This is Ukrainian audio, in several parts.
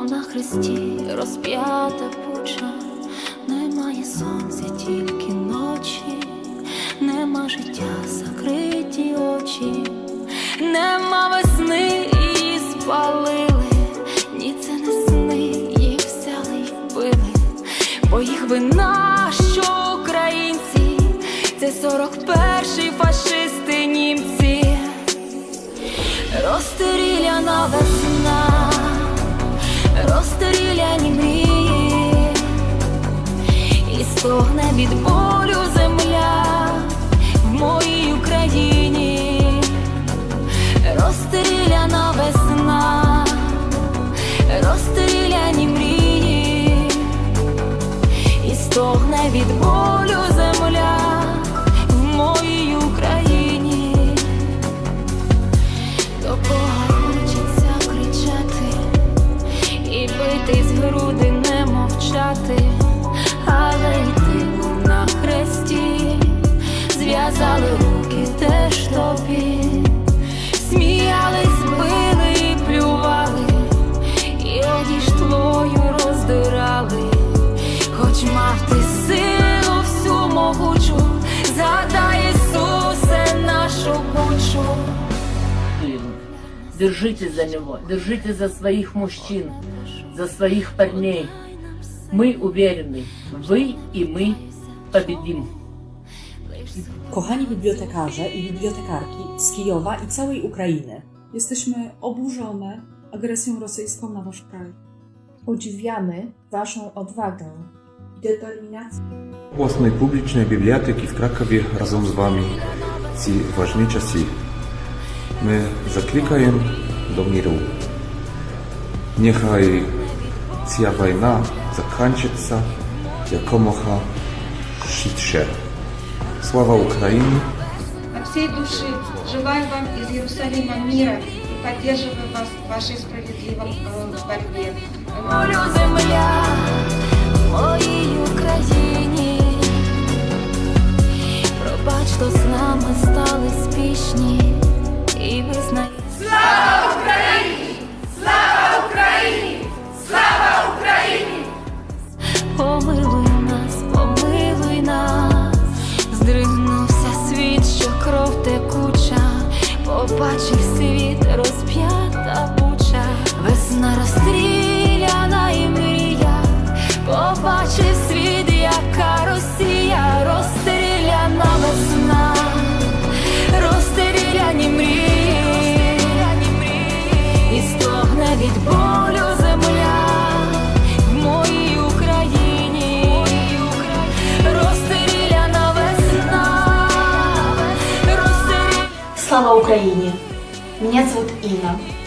бо на хресті розп'ята пуча, немає сонця, тільки ночі, нема життя, закриті очі, нема весни, її спалили, ні, це не сни, їх взяли й вбили, бо їх вина, що українці, це 41-й фашисти німці. Розстріляна весна, розстріляні мрії, і стогне від болю Держитесь за него, держитесь за своих мужчин, за своих парней. Мы уверены, вы и мы победим. Kochani bibliotekarze i bibliotekarki z Kijowa i całej Ukrainy, Jesteśmy oburzone agresją rosyjską na wasz kraj. Podziwiamy Waszą odwagę i determinację. обласної публічної бібліотеки в Кракові разом з вами ці важні часи. Ми закликаємо до миру. Нехай ця війна закінчиться якомога швидше. Слава Україні! От всей души желаю вам из Иерусалима мира и поддерживаю вас в вашей справедливой э, борьбе. Молю земля моїй Україні, пробач, що з нами стали спішні It was nice.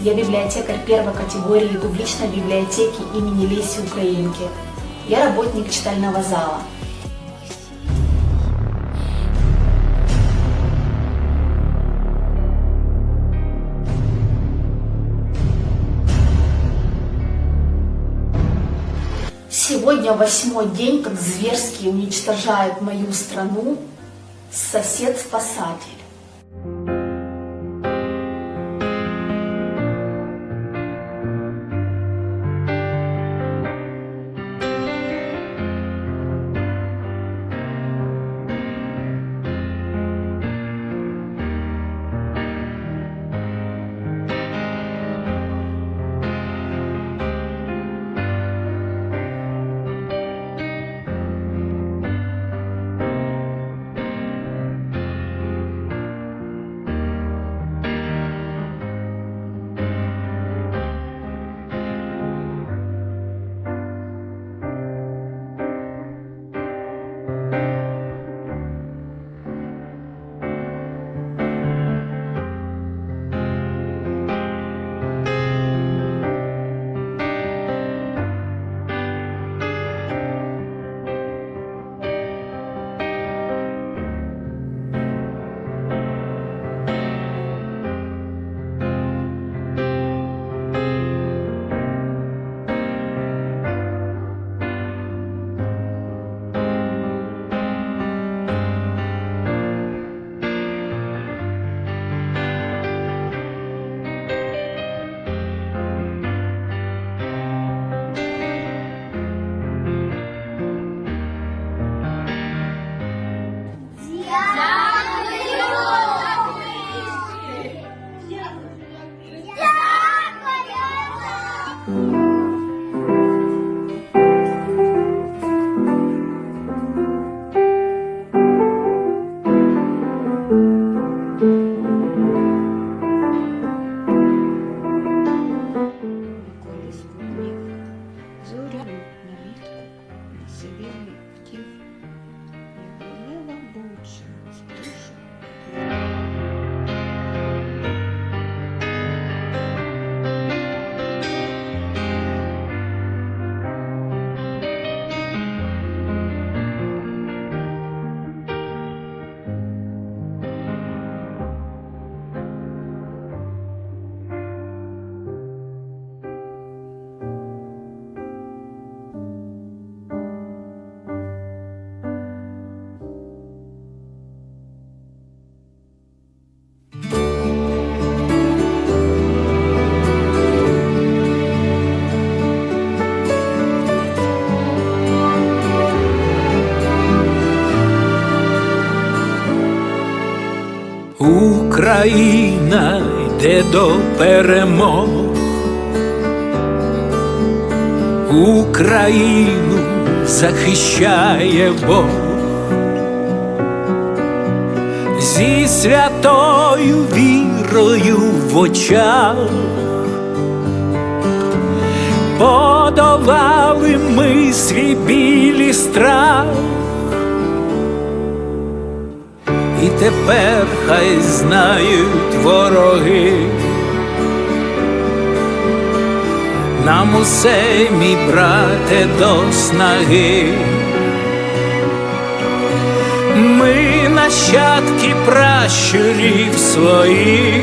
Я библиотекарь первой категории публичной библиотеки имени Леси Украинки. Я работник читального зала. Сегодня восьмой день, как зверски уничтожает мою страну сосед-спасатель. Україна йде до перемог. Україну захищає Бог. Зі святою вірою в очах подолали ми свій білий страх. І тепер хай знають вороги. Нам усе, мій брате, до снаги. Ми нащадки пращурів своїх.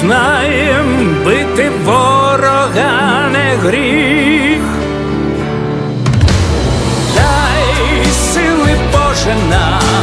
Знаєм бити ворога сили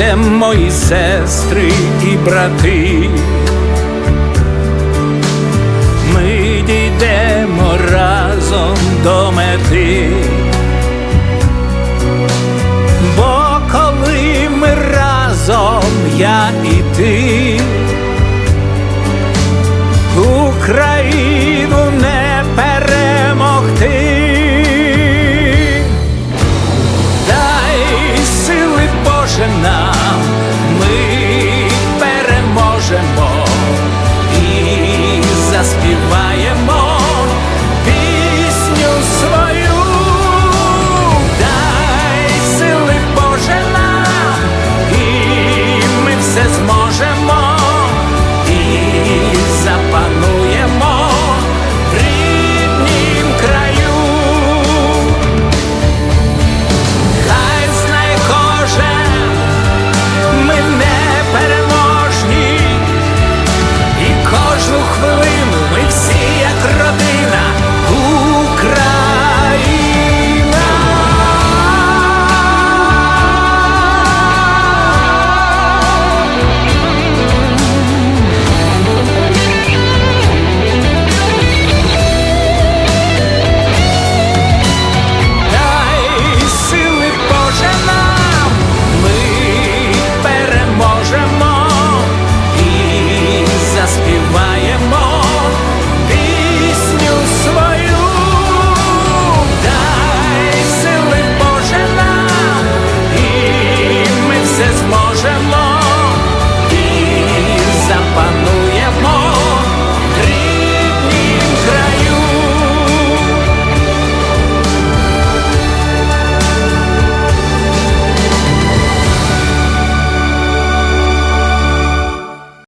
Вірте, мої сестри і брати, ми дійдемо разом до мети, бо коли ми разом, я і ти, Україна.